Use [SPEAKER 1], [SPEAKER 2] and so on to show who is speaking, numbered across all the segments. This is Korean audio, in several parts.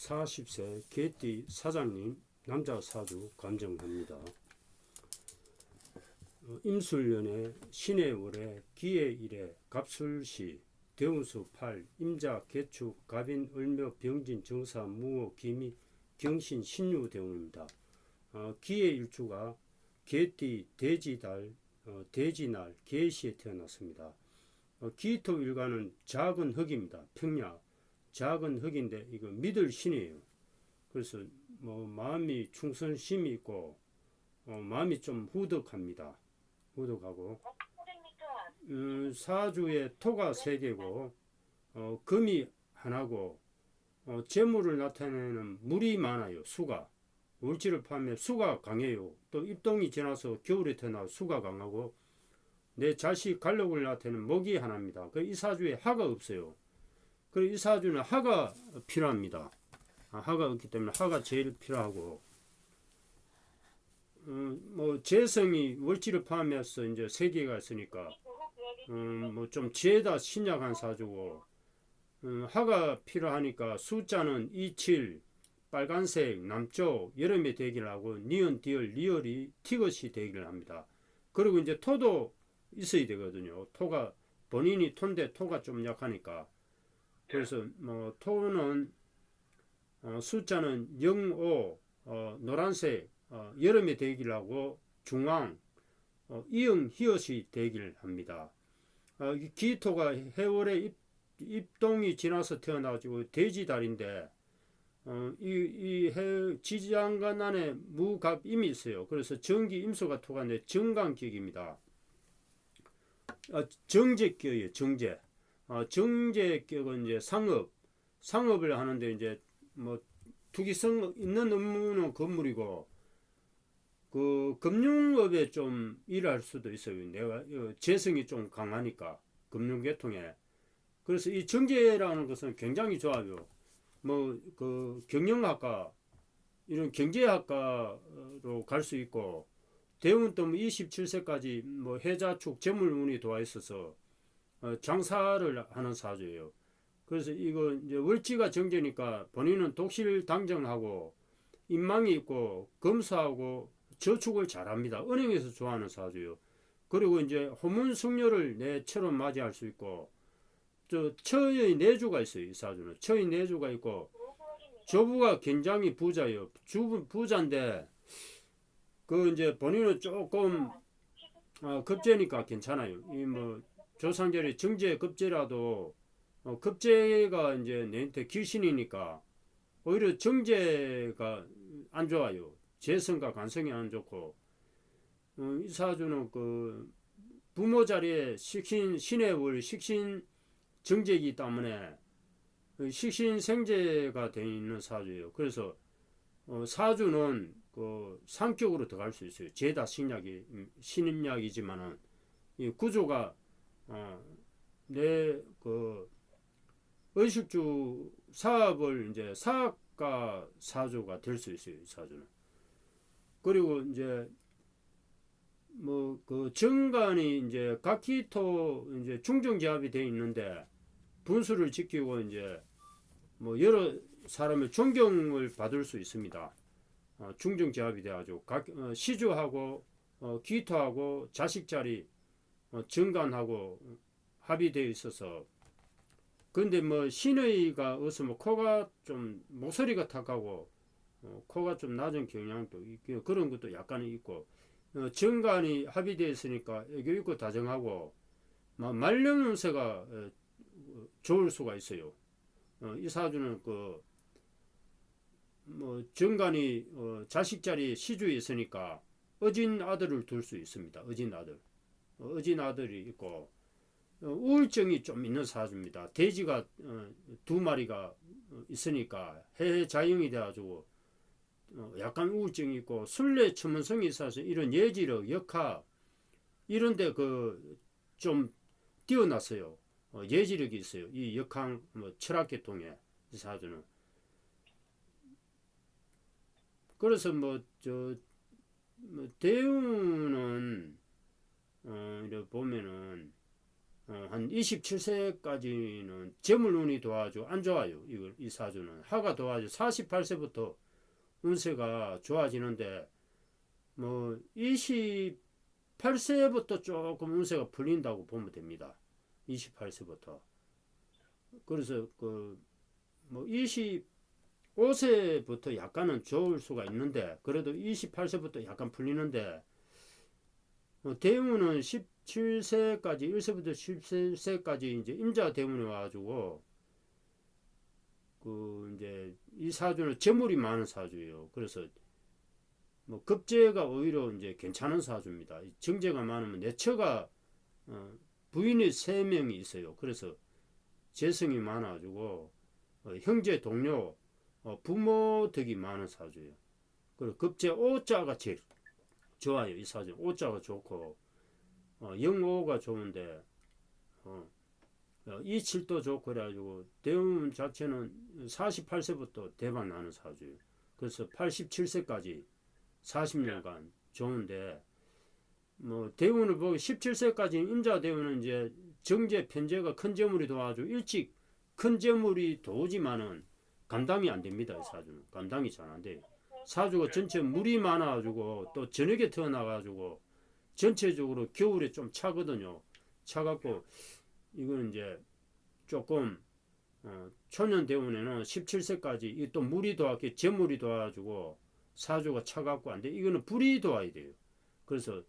[SPEAKER 1] 40세 개띠 사장님 남자 사주 감정합니다. 어, 임술년에 신의 월에 기의 일에 갑술시 대운수 8 임자 개축 갑인 을묘 병진 정사 무호 기미 경신 신유 대운입니다. 어, 기의 일주가 개띠 돼지달 어, 돼지날 개시에 태어났습니다. 어, 기토 일가는 작은 흙입니다. 평야 작은 흙인데 이거 믿을 신이에요. 그래서 뭐 마음이 충성심이 있고 어, 마음이 좀 후덕합니다. 후덕하고 음, 사주에 토가 세 개고 어, 금이 하나고 어, 재물을 나타내는 물이 많아요. 수가 울지를 파면 수가 강해요. 또 입동이 지나서 겨울에 태어나 수가 강하고 내 자식 갈록을 나타내는 목이 하나입니다. 그 이 사주에 하가 없어요. 그이 사주는 하가 필요합니다. 아, 하가 없기 때문에 하가 제일 필요하고 음, 뭐 재성이 월지를 포함해서 이제 세 개가 있으니까 음, 뭐 좀 지혜다 신약한 사주고 음, 하가 필요하니까 숫자는 27 빨간색 남쪽 여름에 대기를 하고 니은 디얼 리얼이 티것이 대기를 합니다. 그리고 이제 토도 있어야 되거든요. 토가 본인이 토인데 토가 좀 약하니까 그래서 뭐 토는 어, 숫자는 0, 5 어, 노란색 어, 여름에 대기를 하고 중앙 어, 이응 히읗이 대기를 합니다. 어, 이 기토가 해월에 입, 입동이 지나서 태어나가지고 돼지달인데 어, 이, 이 해, 지장간 안에 무갑임이 있어요. 그래서 정기 임수가 토가 내 정강격입니다. 아, 정제격이에요. 정제. 어, 정제격은 이제 상업, 상업을 하는데 이제 뭐 투기성 있는 업무는 건물이고 그 금융업에 좀 일할 수도 있어요. 내가 어, 재성이 좀 강하니까 금융계통에. 그래서 이 정제라는 것은 굉장히 좋아요. 뭐 그 경영학과 이런 경제학과로 갈 수 있고 대운 또 27세까지 뭐 해자축 재물운이 도와 있어서 어, 장사를 하는 사주예요. 그래서 이거 이제 월지가 정제니까 본인은 독실 당정하고 인망이 있고 검사하고 저축을 잘합니다. 은행에서 좋아하는 사주요. 그리고 이제 호문 승려를 내처럼 맞이할 수 있고 저 처의 내주가 있어요. 이 사주는 처의 내주가 있고 조부가 굉장히 부자예요. 주부 부자인데 그 이제 본인은 조금 어, 급제니까 괜찮아요. 이 뭐 조상절이 정제 급제라도 어, 급제가 이제 내한테 귀신이니까 오히려 정제가 안 좋아요. 재성과 간성이 안 좋고 어, 이 사주는 그 부모 자리에 식신 신의 월 식신 정제이기 때문에 그 식신 생제가 되어 있는 사주예요. 그래서 어, 사주는 그 상격으로 들어갈 수 있어요. 죄다 신약이 음, 신약이지만은 이 구조가 어, 내그 의식주 사업을 이제 사업가 사주가 될 수 있어요. 이 사주는. 그리고 이제 뭐 그 정관이 이제 각기토 이제 중정지합이 돼 있는데 분수를 지키고 이제 뭐 여러 사람의 존경을 받을 수 있습니다. 어, 중정지합이 돼가지고 각 어, 시주하고 어, 기토하고 자식 자리 어, 정관하고 합의되어 있어서 근데 뭐 신의가 없으면 코가 좀 목소리가 탁하고 어, 코가 좀 낮은 경향도 있고 그런 것도 약간은 있고 어, 정관이 합의되어 있으니까 애교 있고 다정하고 말령음새가 어, 좋을 수가 있어요. 어, 이 사주는 그 뭐 정관이 어, 자식 자리 시주에 있으니까 어진 아들을 둘 수 있습니다. 어진 아들, 어, 어진 아들이 있고 어, 우울증이 좀 있는 사주입니다. 돼지가 어, 두 마리가 어, 있으니까 해해 자영이 돼가지고 어, 약간 우울증이 있고 술래 천문성이 있어서 이런 예지력, 역학 이런데 그 좀 뛰어났어요. 어, 예지력이 있어요. 이 역학 뭐 철학계통에 이 사주는. 그래서 뭐저 뭐 대우는 어 보면은 어, 한 27세까지는 재물운이 도와주 안 좋아요. 이걸 이 사주는 하가 도와주 48세부터 운세가 좋아지는데 뭐 28세부터 조금 운세가 풀린다고 보면 됩니다. 28세부터. 그래서 그 뭐 25세부터 약간은 좋을 수가 있는데 그래도 28세부터 약간 풀리는데 어, 대운은 17세까지 1세부터 17세까지 이제 임자 대운이 와가지고 그 이제 이 사주는 재물이 많은 사주예요. 그래서 뭐 급제가 오히려 이제 괜찮은 사주입니다. 이 정제가 많으면 내처가 어, 부인이 세 명이 있어요. 그래서 재성이 많아가지고 어, 형제 동료 어, 부모 덕이 많은 사주예요. 그리고 급제 오자가 제일 좋아요. 이 사주 오자가 좋고 어, 영오가 좋은데 어, 어, 이칠도 좋고 그래가지고 대운 자체는 48세부터 대박 나는 사주예요. 그래서 87세까지 40년간 좋은데 뭐 대운을 보고 17세까지 임자 대운은 이제 정제 편제가 큰 재물이 도와주 일찍 큰 재물이 도지만은 감당이 안 됩니다. 이 사주는 감당이 잘 안 돼요. 사주가 전체 물이 많아가지고 또 저녁에 태어나가지고 전체적으로 겨울에 좀 차거든요. 차갖고 이거는 이제 조금 어, 초년 대운에는 17세까지 또 물이 도와게 재물이 도와가지고 사주가 차갖고 안 돼. 이거는 불이 도와야 돼요. 그래서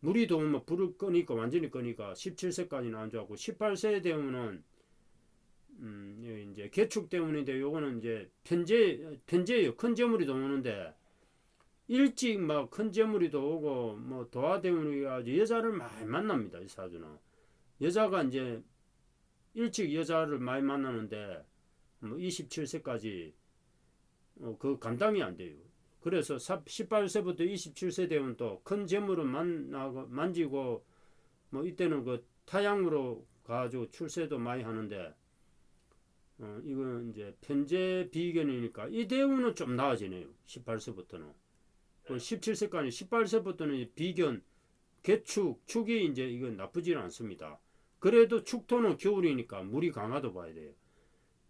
[SPEAKER 1] 물이 도우면 불을 끄니까 완전히 끄니까 17세까지는 안 좋았고 18세 되면은 음 이게 이제 개축 때문인데 요거는 이제 편제 편제예요. 큰 재물이 도우는데 일찍 막 큰 재물이 도우고 뭐 도화 때문에 아주 여자를 많이 만납니다. 이 사주는 여자가 이제 일찍 여자를 많이 만나는데 뭐 27세까지 어, 그 감당이 안 돼요. 그래서 18세부터 27세 되면 또 큰 재물을 만나고 만지고 뭐 이때는 그 타양으로 가지고 출세도 많이 하는데 어 이거는 이제 편제 비견이니까 이 대우는 좀 나아지네요. 18세부터는 그 17세까지 18세부터는 비견 개축 축이 이제 이건 나쁘지는 않습니다. 그래도 축토는 겨울이니까 물이 강하도 봐야 돼요.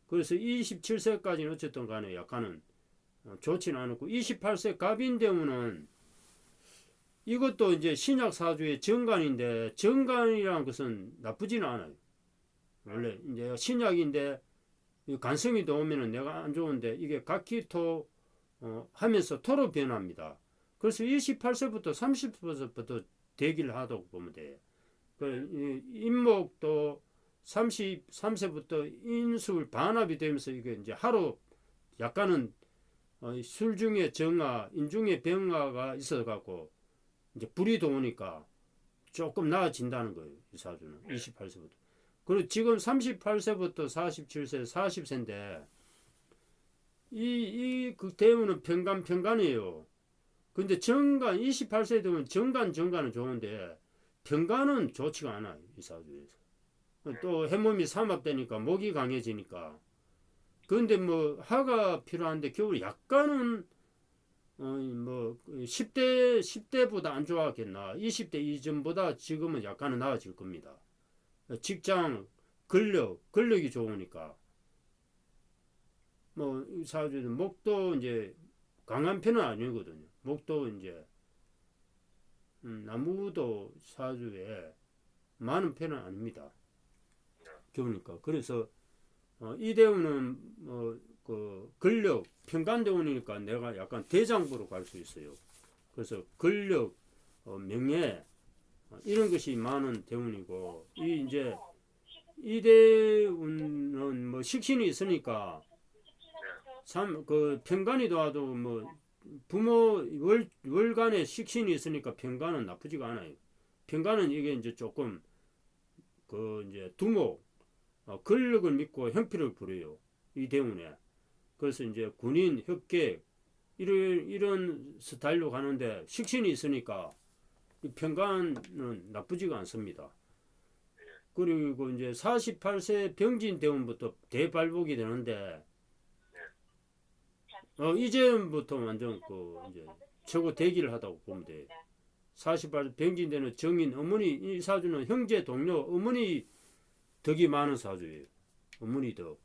[SPEAKER 1] 그래서 27세까지는 어쨌든 간에 약간은 어, 좋지는 않았고 28세 갑인 되면은 이것도 이제 신약 사주의 정관인데 정관이라는 것은 나쁘지는 않아요. 원래 이제 신약인데 이 간성이 들어오면은 내가 안 좋은데 이게 각기토 어, 하면서 토로 변합니다. 그래서 28세부터 30세부터 대기를 하다고 보면 돼요. 그 이- 인목도 33세부터 인술 반합이 되면서 이게 이제 하루 약간은 어, 술 중에 정화, 인 중에 병화가 있어 갖고 이제 불이 도우니까 조금 나아진다는 거예요. 이 사주는 28세부터. 그리고 지금 38세부터 47세, 40세인데 이이그 대우는 평간 평간이에요. 근데 정간 28세 되면 정간 정간은 좋은데 평간은 좋지가 않아요. 이 사주에서. 또 해몸이 삼합되니까 목이 강해지니까 그런데 뭐 하가 필요한데 겨울 약간은 어뭐 10대 10대보다 안 좋았겠나 20대 이전보다 지금은 약간은 나아질 겁니다. 직장 근력 근력이 좋으니까 뭐 사주는 목도 이제 강한 편은 아니거든요. 목도 이제 음, 나무도 사주에 많은 편은 아닙니다. 겨우니까 그래서 어, 이 대우는 뭐 그 근력 평간 대운이니까 내가 약간 대장부로 갈 수 있어요. 그래서 근력, 어, 명예 어, 이런 것이 많은 대운이고 이 이제 이 대운은 뭐 식신이 있으니까 참 그 평간이 도와도 뭐 부모 월 월간에 식신이 있으니까 평간은 나쁘지가 않아요. 평간은 이게 이제 조금 그 이제 두목 어, 근력을 믿고 형필을 부려요. 이 대운에. 그래서 이제 군인, 협객, 이런, 이런 스타일로 가는데 식신이 있으니까 이 평간은 나쁘지가 않습니다. 그리고 이제 48세 병진 대운부터 대발복이 되는데, 어, 이제부터 완전 그, 이제 최고 대기를 하다고 보면 돼요. 48세 병진 되는 정인, 어머니, 이 사주는 형제, 동료, 어머니 덕이 많은 사주예요. 어머니 덕.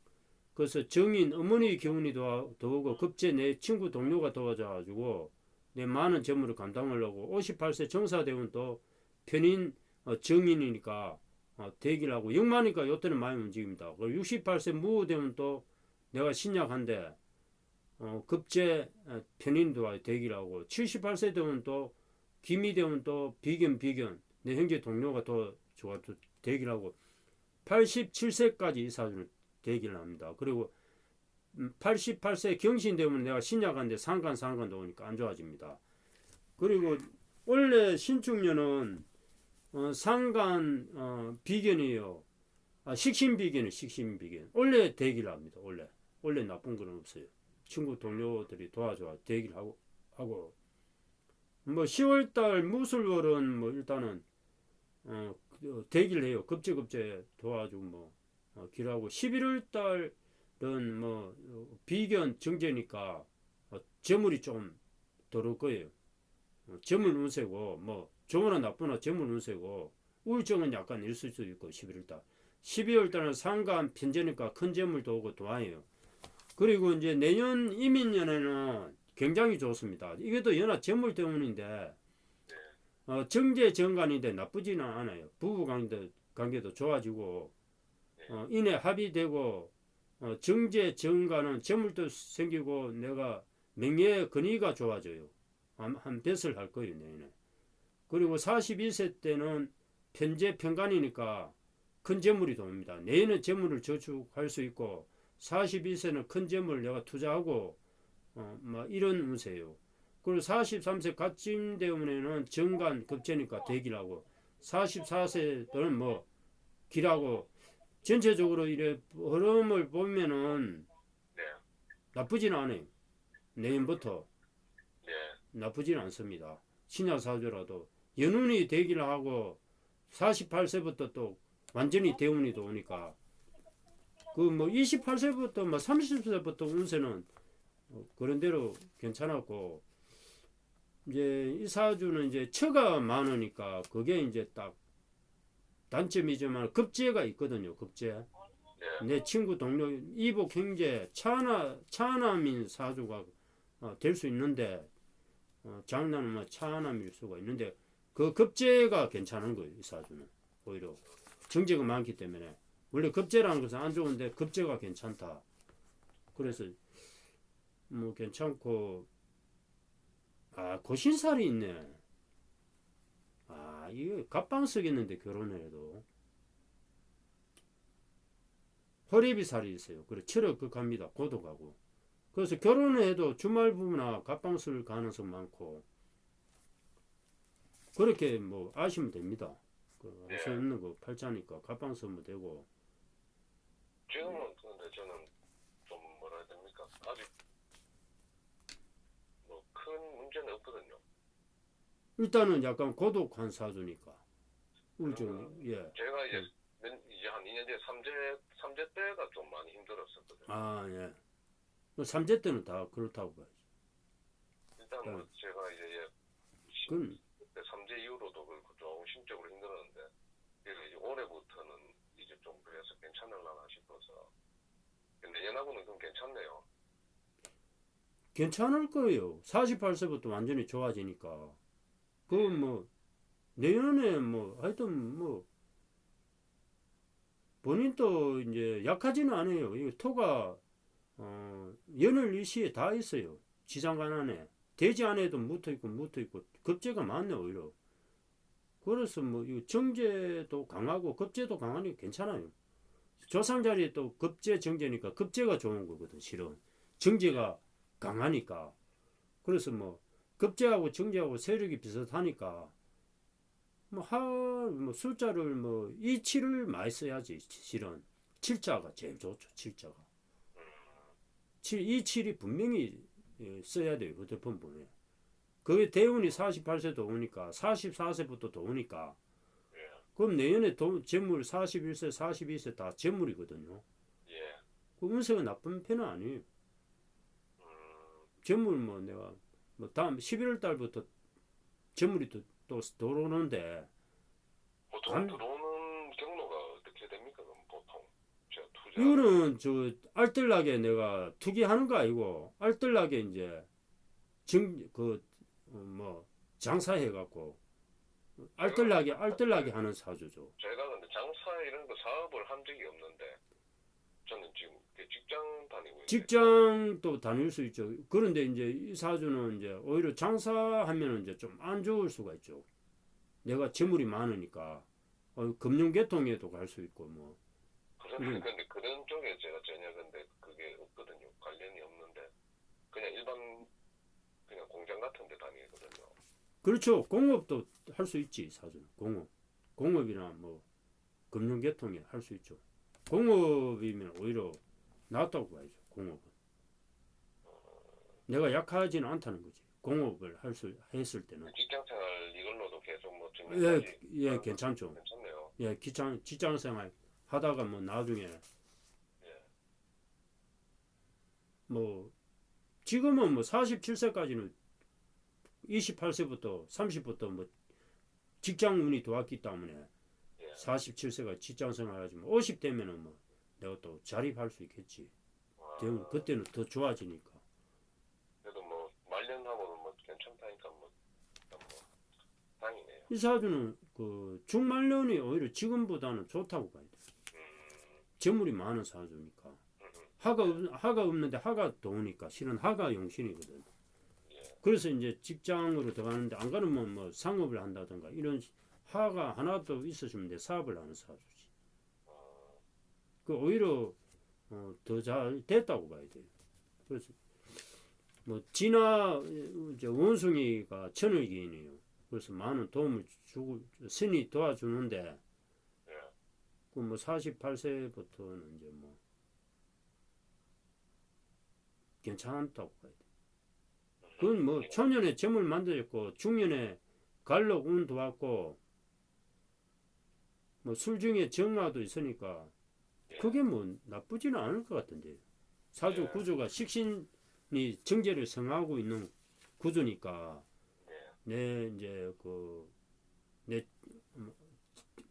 [SPEAKER 1] 그래서 정인 어머니 경운이 도와, 도우고 급제 내 친구 동료가 도와줘가지고 내 많은 재물을 감당하려고 58세 정사대원 또 편인 어, 정인이니까 어, 대기를 하고 영마니까 요때는 많이 움직입니다. 그리고 68세 무호되면 또 내가 신약한데 어, 급제 어, 편인도 대기를 하고 78세 되면 또 김이 되면 또 비견 비견 내 형제 동료가 또 좋아 또 대기를 하고 87세까지 이 사주는 대기를 합니다. 그리고 음, 88세 경신 되면 내가 신약한데 상간 상간도 오니까 안 좋아집니다. 그리고 원래 신축년은 어, 상간 어, 비견이에요. 아, 식신 비견이 식신 비견. 원래 대기를 합니다. 원래 원래 나쁜 건 없어요. 친구 동료들이 도와줘 대기를 하고 하고 뭐 10월달 무술월은 뭐 일단은 어, 그, 대기를 해요. 급제급제 도와주고 뭐 어, 길하고 11월달 은뭐 어, 비견 정제니까 어, 재물이 좀 들어올 거예요. 어, 재물 운세고 뭐 좋으나 나쁘나 재물 운세고 우울증은 약간 있을 수도 있고 11월달 12월달은 상간 편제니까 큰 재물도 오고 도와요. 그리고 이제 내년 이민년에는 굉장히 좋습니다. 이것도 연하 재물 때문인데 어, 정제 정관인데 나쁘지는 않아요. 부부 관계도 좋아지고 어, 인해 합의되고 어, 정제 정관은 재물도 생기고 내가 명예 근위가 좋아져요. 한, 한 뱃을 할 거예요 내년에. 그리고 42세 때는 편제 편관이니까 큰 재물이 돕니다. 내년에 재물을 저축할 수 있고 42세는 큰 재물을 내가 투자하고 어, 뭐 이런 운세예요. 그리고 43세 갓짐 되면은 정관 급제니까 대기를 하고 44세들은 뭐 길하고 전체적으로 이래 흐름을 보면은
[SPEAKER 2] 네.
[SPEAKER 1] 나쁘진 않아요. 내년부터
[SPEAKER 2] 네.
[SPEAKER 1] 나쁘진 않습니다. 신약 사주라도 연운이 대기를 하고 48세부터 또 완전히 대운이 도 오니까 그 뭐 28세부터 뭐 30세부터 운세는 어, 그런 대로 괜찮았고 이제 이 사주는 이제 처가 많으니까 그게 이제 딱 단점이지만 급제가 있거든요. 급제.
[SPEAKER 2] 네.
[SPEAKER 1] 내 친구 동료 이복 형제 차나 차남인 사주가 어, 될 수 있는데 어, 장난은 뭐 차남일 수가 있는데 그 급제가 괜찮은 거예요. 이 사주는 오히려 정제가 많기 때문에 원래 급제라는 것은 안 좋은데 급제가 괜찮다. 그래서 뭐 괜찮고 아 고신살이 있네. 아 이거 갑방 쓰겠는데 결혼해도 허리비 살이 있어요. 그래 체력 극합니다. 고독하고. 그래서 결혼을 해도 주말 부부나 갑방 쓸 가능성 많고 그렇게 뭐 아시면 됩니다. 그
[SPEAKER 2] 네.
[SPEAKER 1] 할수 없는 거 팔자니까 갑방 쓰면 되고
[SPEAKER 2] 지금은 근데 저는 좀 뭐라 해야 됩니까? 아직 뭐 큰 문제는 없거든요.
[SPEAKER 1] 일단은 약간 고독한 사주니까 우울증 예.
[SPEAKER 2] 제가 이제
[SPEAKER 1] 네.
[SPEAKER 2] 몇- 이제 한 2년 뒤에 삼재 삼재 때가 좀 많이 힘들었었거든요.
[SPEAKER 1] 아 예. 뭐 삼재 때는 다 그렇다고 봐야지.
[SPEAKER 2] 일단 뭐
[SPEAKER 1] 네.
[SPEAKER 2] 제가 이제 예, 그때 삼재 이후로도 그렇고 조금 심적으로 힘들었는데 그래서 이제 올해부터는 이제 좀 그래서 괜찮을라나 싶어서 내년하고는 좀 괜찮네요.
[SPEAKER 1] 괜찮을 거예요. 48세부터 완전히 좋아지니까. 그건 뭐 내년에 뭐 하여튼 뭐 본인도 이제 약하지는 않아요. 이 토가 어, 연을 일시에 다 있어요. 지장간 안에 되지 않아도 묻어 있고 묻어 있고 급제가 많네 오히려. 그래서 뭐 이 정제도 강하고 급제도 강하니까 괜찮아요. 조상 자리에 또 급제 정제니까 급제가 좋은 거거든 실은 정제가 강하니까 그래서 뭐 급제하고 정제하고 세력이 비슷하니까 뭐 하 뭐 숫자를 뭐 이치를 많이 써야지 실은. 칠자가 제일 좋죠 칠자가. 칠 이칠이 분명히 예, 써야 돼요 휴대폰 보내 그게 대운이 48세도 오니까 44세부터 도 오니까.
[SPEAKER 2] 예.
[SPEAKER 1] 그럼 내년에 돈, 재물 41세 42세 다 재물이거든요.
[SPEAKER 2] 예.
[SPEAKER 1] 그 운세가 나쁜 편은 아니에요.
[SPEAKER 2] 음,
[SPEAKER 1] 재물 뭐 내가 뭐 다음 11월 달부터 재물이 또, 또 들어오는데
[SPEAKER 2] 보통
[SPEAKER 1] 안-
[SPEAKER 2] 들어오는 경로가 어떻게 됩니까? 그럼
[SPEAKER 1] 이거는 저 알뜰하게 내가 투기하는 거 아니고 알뜰하게 이제 증그뭐 장사해 갖고 알뜰하게 알뜰하게 하는 사주죠.
[SPEAKER 2] 제가 근데 장사 이런 거 사업을 한 적이 없는데 저는 지금 그 직장 다니고
[SPEAKER 1] 직장도 다닐 수 있죠. 그런데 이제 이 사주는 이제 오히려 장사하면 이제 좀 안 좋을 수가 있죠. 내가 재물이 많으니까 어, 금융계통에도 갈 수 있고 뭐
[SPEAKER 2] 그런
[SPEAKER 1] 음.
[SPEAKER 2] 근데 그런 쪽에 제가 전혀 근데 그게 없거든요. 관련이 없는데 그냥 일반 그냥 공장 같은 데 다니거든요.
[SPEAKER 1] 그렇죠. 공업도 할 수 있지 사주는 공업 공업이나 뭐 금융계통에 할 수 있죠. 공업이면 오히려 낫다고 봐야죠. 공업은 내가 약하지는 않다는 거지. 공업을 할 수 했을 때는
[SPEAKER 2] 직장 생활 이걸로도 계속 뭐
[SPEAKER 1] 예, 예 괜찮죠.
[SPEAKER 2] 괜찮네요.
[SPEAKER 1] 예, 직장 직장 생활 하다가 뭐 나중에
[SPEAKER 2] 예.
[SPEAKER 1] 뭐 지금은 뭐 47세까지는 28세부터 30부터 뭐 직장 운이 좋았기 때문에
[SPEAKER 2] 예.
[SPEAKER 1] 47세가 직장 생활하지만 50 되면은 뭐 내가 또 자립할 수 있겠지.
[SPEAKER 2] 아,
[SPEAKER 1] 그때는 더 좋아지니까.
[SPEAKER 2] 그래도 뭐 말년하고는 뭐 괜찮다니까 뭐, 뭐 다행이네요.
[SPEAKER 1] 이 사주는 그 중말년이 오히려 지금보다는 좋다고 봐야 돼. 재물이 많은 사주니까. 하가 없- 하가 없는데 하가 도우니까 실은 하가 용신이거든.
[SPEAKER 2] 예.
[SPEAKER 1] 그래서 이제 직장으로 들어가는데 안 가면 뭐 상업을 한다든가 이런 하가 하나도 있으시면 내 사업을 하는 사주지. 그 오히려 어, 더 잘 됐다고 봐야 돼요. 그래서 뭐 진화 이제 원숭이가 천을기인이에요. 그래서 많은 도움을 주고 신이 도와주는데
[SPEAKER 2] 예.
[SPEAKER 1] 그뭐 48세부터는 이제 뭐 괜찮다고 봐야 돼. 그건 뭐 초년에 재물 만들었고 중년에 갈록 운 도 왔고 뭐 술 중에 정화도 있으니까 그게 뭐 나쁘지는 않을 것 같은데 사주
[SPEAKER 2] 예.
[SPEAKER 1] 구조가 식신이 정제를 성하고 있는 구조니까 내 이제 그 내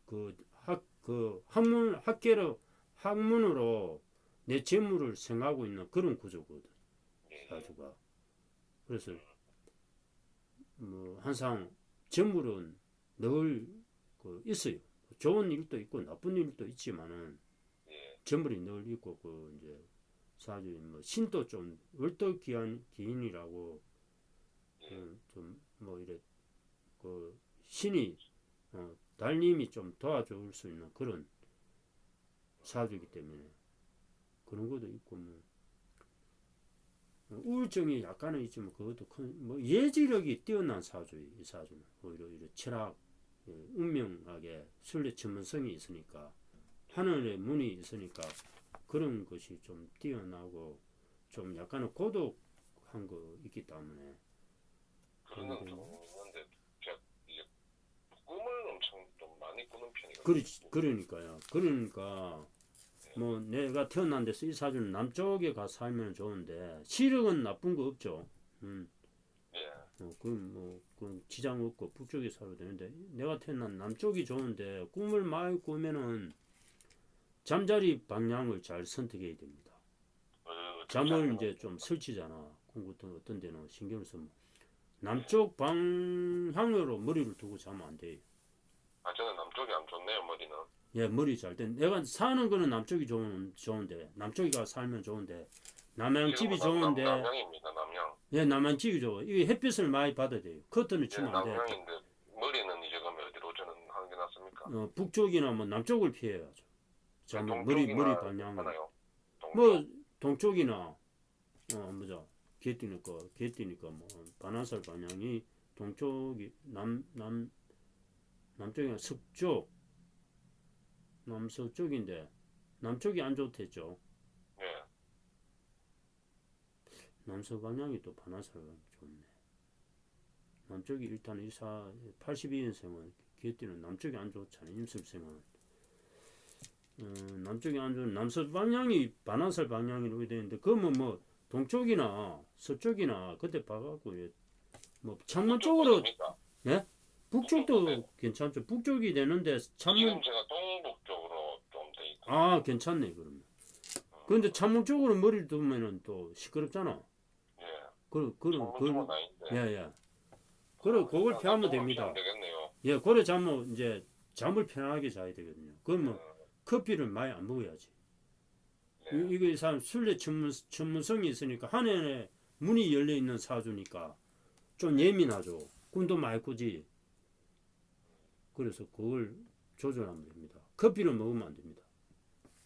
[SPEAKER 1] 그 학 그 학문 학계로 학문으로 내 재물을 성하고 있는 그런 구조거든.
[SPEAKER 2] 예.
[SPEAKER 1] 사주가. 그래서 뭐 항상 재물은 늘 그 있어요. 좋은 일도 있고 나쁜 일도 있지만은
[SPEAKER 2] 예.
[SPEAKER 1] 재물이 늘 있고 그 이제 사주 뭐 신도 좀 월덕 기한 기인이라고 좀뭐 이래 그 신이 어, 달님이 좀 도와줄 수 있는 그런 사주이기 때문에 그런 것도 있고 뭐 우울증이 약간은 있지만 그것도 큰 뭐 예지력이 뛰어난 사주예요 이 사주는 오히려 이래 철학 예, 운명학에 순리 전문성이 있으니까 하늘의 문이 있으니까 그런 것이 좀 뛰어나고 좀 약간은 고독한 거 있기 때문에 음.
[SPEAKER 2] 좀 있는데 제가 이제 꿈을 엄청 좀 많이 꾸는 편이거든요.
[SPEAKER 1] 그리, 그러니까요. 그러니까 뭐 내가 태어난 데서 이 사주는 남쪽에 가 살면 좋은데 시력은 나쁜 거 없죠. 음,
[SPEAKER 2] 예.
[SPEAKER 1] 어, 그뭐 그 지장 없고 북쪽에 살아도 되는데 내가 태어난 남쪽이 좋은데 꿈을 많이 꾸면은 잠자리 방향을 잘 선택해야 됩니다.
[SPEAKER 2] 그
[SPEAKER 1] 잠을
[SPEAKER 2] 직장은
[SPEAKER 1] 이제 좀 설치잖아. 꿈 같은 어떤 데는 신경을 쓰면 남쪽 방향으로 머리를 두고 자면 안 돼요.
[SPEAKER 2] 아 저는 남쪽이 안 좋네요 머리는.
[SPEAKER 1] 예, 머리 잘 때. 내가 사는 거는 남쪽이 좋은, 좋은데, 남쪽이가 살면 좋은데, 남양 집이 좋은데,
[SPEAKER 2] 남- 남양입니다 남양.
[SPEAKER 1] 예, 남양 집이 좋아. 이게 햇빛을 많이 받아야 돼요. 커튼을
[SPEAKER 2] 예,
[SPEAKER 1] 치면 안 돼.
[SPEAKER 2] 남양인데 머리는 이제 가면 어디로 저는 하는 게 낫습니까?
[SPEAKER 1] 어, 북쪽이나 뭐 남쪽을 피해야죠. 자, 뭐 머리, 머리 방향. 뭐, 동쪽이나, 어, 뭐자, 개띠니까, 개띠니까 뭐, 반화살 방향이 동쪽이, 남, 남, 남쪽이 서쪽, 남서쪽인데, 남쪽이 안 좋댔죠.
[SPEAKER 2] 예.
[SPEAKER 1] 남서 방향이 또 반화사가 좋네. 남쪽이 일단 이사 82년생은 개띠는 남쪽이 안 좋잖아요. 임술생은. 어, 남쪽이 안 좋은 남서 방향이 반화살 방향이라고 되는데 그러면 뭐 동쪽이나 서쪽이나 그때 봐갖고 예, 뭐 창문 쪽으로
[SPEAKER 2] 어떻습니까?
[SPEAKER 1] 북쪽도 괜찮죠. 북쪽이 되는데
[SPEAKER 2] 지금
[SPEAKER 1] 창문
[SPEAKER 2] 제가 동북 쪽으로 좀 돼 있고.
[SPEAKER 1] 아 괜찮네 그러면 근데 찬물 쪽으로 머리를 두면은 또 시끄럽잖아.
[SPEAKER 2] 예.
[SPEAKER 1] 그, 그럼,
[SPEAKER 2] 그.
[SPEAKER 1] 예, 예. 그걸
[SPEAKER 2] 아,
[SPEAKER 1] 피하면 됩니다.
[SPEAKER 2] 되겠네요.
[SPEAKER 1] 예, 그래 자면 이제 잠을 편하게 자야 되거든요. 그러면
[SPEAKER 2] 어,
[SPEAKER 1] 커피를 많이 안 먹어야지.
[SPEAKER 2] 네.
[SPEAKER 1] 이- 이게 사람 술래 전문, 전문성이 있으니까 한 해에 문이 열려 있는 사주니까 좀 예민하죠. 꿈도 많이 꾸지. 그래서 그걸 조절하면 됩니다. 커피를 먹으면 안 됩니다.